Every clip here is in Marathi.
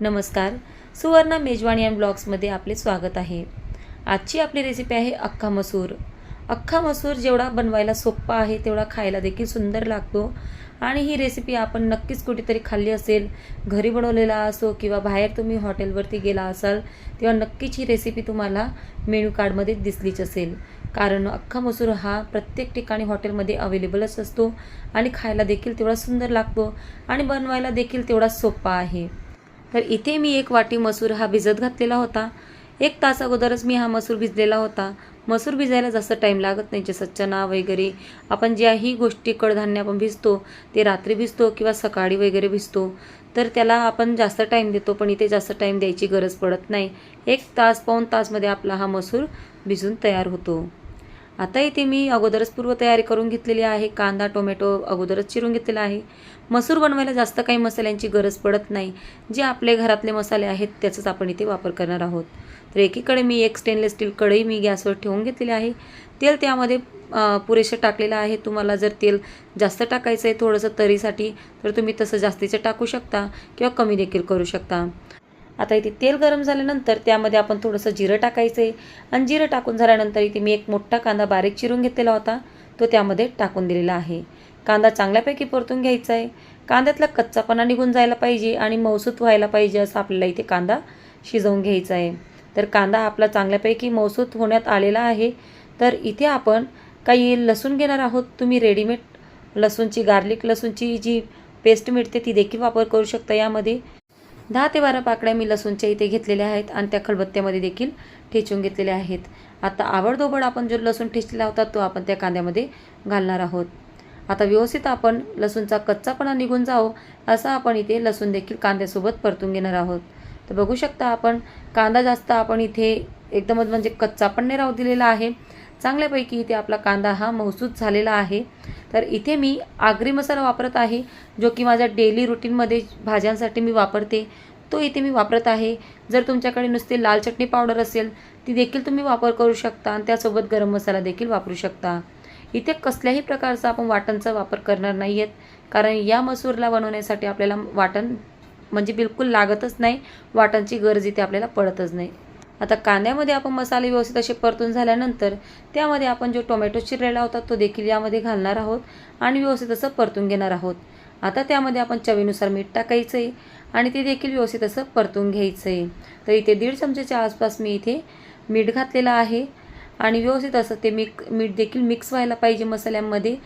नमस्कार. सुवर्णा मेजवानी अँड ब्लॉग्समध्ये आपले स्वागत आहे. आजची आपली रेसिपी आहे अख्खा मसूर. अख्खा मसूर जेवढा बनवायला सोप्पा आहे तेवढा खायला देखील सुंदर लागतो. आणि ही रेसिपी आपण नक्कीच कुठेतरी खाल्ली असेल घरी बनवलेला असो किंवा बाहेर तुम्ही हॉटेलवरती गेला असाल तेव्हा नक्कीच ही रेसिपी तुम्हाला मेनू कार्डमध्ये दिसलीच असेल. कारण अख्खा मसूर हा प्रत्येक ठिकाणी हॉटेलमध्ये अवेलेबलच असतो आणि खायला देखील तेवढा सुंदर लागतो आणि बनवायला देखील तेवढा सोपा आहे. तर इथे मी एक वाटी मसूर हा भिजत घातलेला होता. एक तास अगोदरच मी हा मसूर भिजलेला होता. मसूर भिजायला जास्त टाईम लागत नाही जसं चना वगैरे. आपण ज्याही गोष्टी कडधान्य आपण भिजतो ते रात्री भिजतो किंवा सकाळी वगैरे भिजतो. तर त्याला आपण जास्त टाईम देतो पण इथे जास्त टाईम द्यायची गरज पडत नाही. एक तास पाऊण तासमध्ये आपला हा मसूर भिजून तयार होतो. आता इथे मी अगोदरच पूर्वतयारी करून घेतलेली आहे. कांदा टोमॅटो अगोदरच चिरून घेतलेला आहे. मसूर बनवायला जास्त काही मसाल्यांची गरज पडत नाही. जे आपले घरातले मसाले आहेत त्याचाच आपण इथे वापर करणार आहोत. तर एकीकडे मी एक स्टेनलेस स्टील कढई मी गॅसवर ठेवून घेतलेली आहे. तेल त्यामध्ये पुरेसं टाकलेलं आहे. तुम्हाला जर तेल जास्त टाकायचं आहे थोडंसं तरीसाठी तर तुम्ही तसं जास्तीचं टाकू शकता किंवा कमी देखील करू शकता. आता इथे तेल गरम झाल्यानंतर त्यामध्ये आपण थोडंसं जिरं टाकायचं आहे आणि जिरं टाकून झाल्यानंतर इथे मी एक मोठा कांदा बारीक चिरून घेतलेला होता. तो त्यामध्ये टाकून दिलेला आहे. कांदा चांगल्यापैकी परतून घ्यायचा आहे कांद्यातला कच्चापणा निघून जायला पाहिजे आणि मौसूत व्हायला पाहिजे असं आपल्याला इथे कांदा शिजवून घ्यायचा आहे तर कांदा आपला चांगल्यापैकी मौसूत होण्यात आलेला आहे. तर इथे आपण काही लसूण घेणार आहोत. तुम्ही रेडीमेड लसूणची गार्लिक लसूणची जी पेस्ट मिळते ती देखील वापर करू शकता यामध्ये. दहा ते बारा पाकड्या मी लसूणच्या इथे घेतलेल्या आहेत आणि त्या खलबत्त्यामध्ये देखील ठेचून घेतलेल्या आहेत. आता आवडदोबड आपण जो लसूण ठेचलेला होता तो आपण त्या कांद्यामध्ये घालणार आहोत. आता व्यवस्थित आपण लसूणचा कच्चापणा निघून जावं असं आपण इथे लसूण देखील कांद्यासोबत परतून घेणार आहोत. तर बघू शकता आपण कांदा जास्त आपण इथे एकदमच म्हणजे कच्चा पण नाही राहू दिलेला आहे. चांगल्यापैकी इथे आपला कांदा हा मौसूद झालेला आहे. तर इथे मी आगरी मसाला वापरत आहे जो की माझ्या डेली रुटीनमध्ये भाज्यांसाठी मी वापरते. तो इथे मी वापरत आहे. जर तुमच्याकडे नुसते लाल चटणी पावडर असेल ती देखील तुम्ही वापर करू शकता आणि त्यासोबत गरम मसाला देखील वापरू शकता. इथे कसल्याही प्रकारचा आपण वाटणचा वापर करणार नाही आहेत कारण या मसूरला बनवण्यासाठी आपल्याला वाटण म्हणजे बिलकुल लागतच नाही. वाटणची गरज इथे आपल्याला पडतच नाही. आता कांद्यामध्ये आपण मसाले व्यवस्थित असे परतून झाल्यानंतर त्यामध्ये आपण जो टोमॅटो चिरलेला होता तो देखील यामध्ये घालणार आहोत आणि व्यवस्थित असं परतून घेणार आहोत. आता त्यामध्ये आपण चवीनुसार मीठ टाकायचं आहे आणि ते देखील व्यवस्थित असं परतून घ्यायचं आहे तर इथे दीड चमचेच्या आसपास मी इथे मीठ घातलेलं आहे आणि व्यवस्थित असं ते मिक मीठ देखील मिक्स व्हायला पाहिजे मसाल्यांमध्ये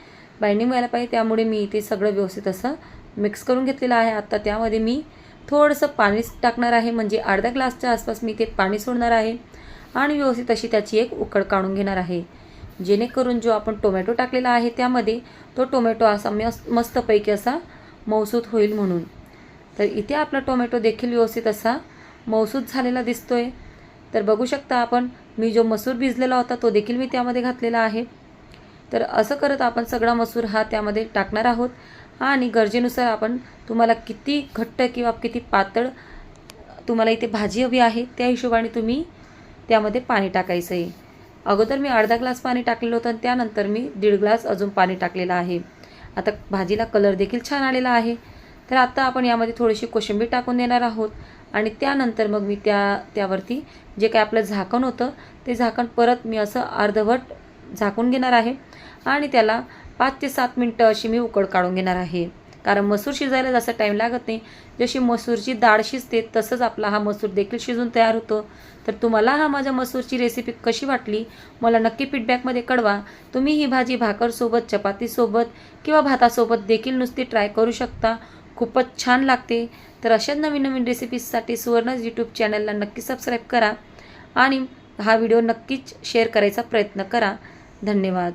बाइंडिंग व्हायला पाहिजे. त्यामुळे मी इथे सगळं व्यवस्थित असं मिक्स करून घेतलेलं आहे. आता त्यामध्ये मी थोडंसं पाणी टाकणार आहे म्हणजे अर्ध्या ग्लासच्या आसपास मी ते पाणी सोडणार आहे. आणि व्यवस्थित अशी त्याची एक उकळ काढून घेणार आहे. जेणेकरून जो आपण टोमॅटो टाकलेला आहे त्यामध्ये तो टोमॅटो असा मस्त मस्तपैकी असा मौसूत होईल म्हणून. तर इथे आपला टोमॅटो देखील व्यवस्थित असा मौसूत झालेला दिसतोय. तर बघू शकता आपण मी जो मसूर भिजलेला होता तो देखील मी त्यामध्ये घातलेला आहे. तर असं करत आपण सगळा मसूर हा त्यामध्ये टाकणार आहोत. आणि गरजेनुसार आपण तुम्हाला किती घट्ट किंवा किती पातळ तुम्हाला इथे भाजी हवी आहे त्या हिशोबाने तुम्ही त्यामध्ये पाणी टाकायचं आहे. अगोदर मी अर्धा ग्लास पाणी टाकलेलं होतं आणि त्यानंतर मी दीड ग्लास अजून पाणी टाकलेलं आहे. आता भाजीला कलर देखील छान आलेला आहे. तर आता आपण यामध्ये थोडीशी कोशिंबीर टाकून देणार आहोत आणि त्यानंतर मग मी त्या त्यावरती जे काय आपलं झाकण होतं ते झाकण परत मी असं अर्धवट झाकून घेणार आहे आणि त्याला पाच ते सात मिनटं अशी मी उकड काढून घेणार आहे. कारण मसूर शिजायला जास्त टाईम लागत नाही. जशी मसूरची डाळ शिजते तसंच आपला हा मसूर देखील शिजून तयार होतो. तर तुम्हाला हा माझ्या मसूरची रेसिपी कशी वाटली मला नक्की फीडबॅकमध्ये कळवा. तुम्ही ही भाजी भाकरसोबत चपातीसोबत किंवा भातासोबत देखील नुसती ट्राय करू शकता. खूपच छान लागते. तर अशाच नवीन नवीन रेसिपीजसाठी सुवर्णच यूट्यूब चॅनलला नक्की सबस्क्राईब करा. आणि हा व्हिडिओ नक्कीच शेअर करायचा प्रयत्न करा. धन्यवाद.